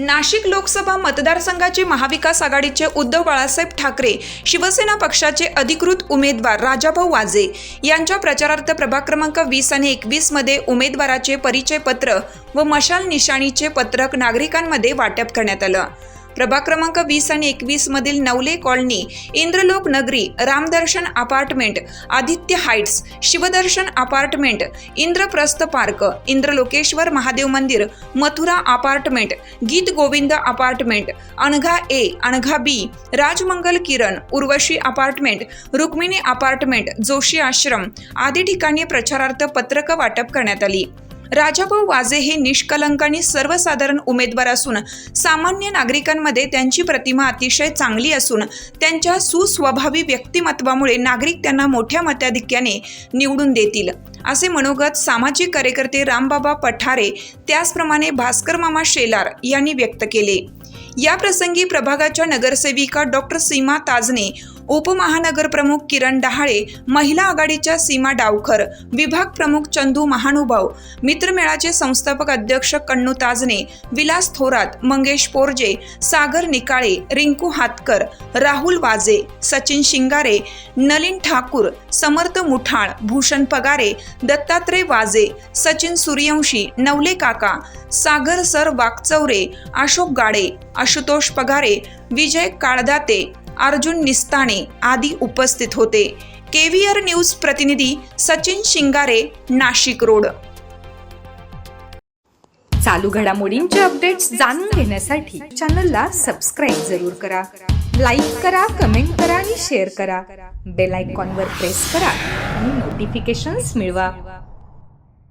नाशिक लोकसभा मतदारसंघाचे महाविकास आघाडीचे उद्धव बाळासाहेब ठाकरे शिवसेना पक्षाचे अधिकृत उमेदवार राजाभाऊ वाजे यांच्या प्रचारार्थ प्रभाग क्रमांक वीस आणि एकवीसमध्ये उमेदवाराचे परिचय पत्र व मशाल निशाणीचे पत्रक नागरिकांमध्ये वाटप करण्यात आलं. प्रभाग क्रमांक वीस आणि एकवीस मधील Navale colony Indralok Nagari Ramdarshan apartment Aditya heights Shivdarshan apartment Indraprastha park Indralokeshwar Mahadev मंदिर Mathura apartment Geet Govind apartment Anagha A Anagha B Rajmangal Kiran Urvashi apartment Rukmini apartment Joshi आश्रम आदी ठिकाणी प्रचारार्थ पत्रकं वाटप करण्यात आली. राजाभाऊ वाजे हे निष्कलंक आणि सर्वसाधारण उमेदवार असून सामान्य नागरिकांमध्ये त्यांची प्रतिमा अतिशय चांगली असून त्यांच्या सुस्वभावी व्यक्तिमत्वामुळे नागरिक त्यांना मोठ्या मताधिक्याने निवडून देतील. असे मनोगत सामाजिक कार्यकर्ते रामबाबा पठारे त्याचप्रमाणे भास्कर मामा शेलार यांनी व्यक्त केले. या प्रसंगी प्रभागाच्या नगरसेविका डॉक्टर सीमा ताजने उपमहानगर प्रमुख किरण डहाळे महिला आघाडीच्या सीमा डावखर विभाग प्रमुख चंदू महानुभाव मित्रमेळाचे संस्थापक अध्यक्ष कण्णू ताजने विलास थोरात मंगेश पोरजे सागर निकाळे रिंकू हातकर राहुल वाजे सचिन शिंगारे नलिन ठाकूर समर्थ मुठाळ भूषण पगारे दत्तात्रय वाजे सचिन सूर्यवंशी नवले काका सागर सर वाकचौरे अशोक गाडे आशुतोष पगारे विजय काळदाते अर्जुन निस्ताणे आदी उपस्थित होते. केव्हीआर न्यूज प्रतिनिधी सचिन शिंगारे नाशिक रोड. चालू घडामोडींचे अपडेट्स जाणून घेण्यासाठी चॅनलला सबस्क्राईब जरूर करा. लाईक करा कमेंट करा आणि शेअर करा. बेल आयकॉनवर प्रेस करा आणि नोटिफिकेशन्स मिळवा.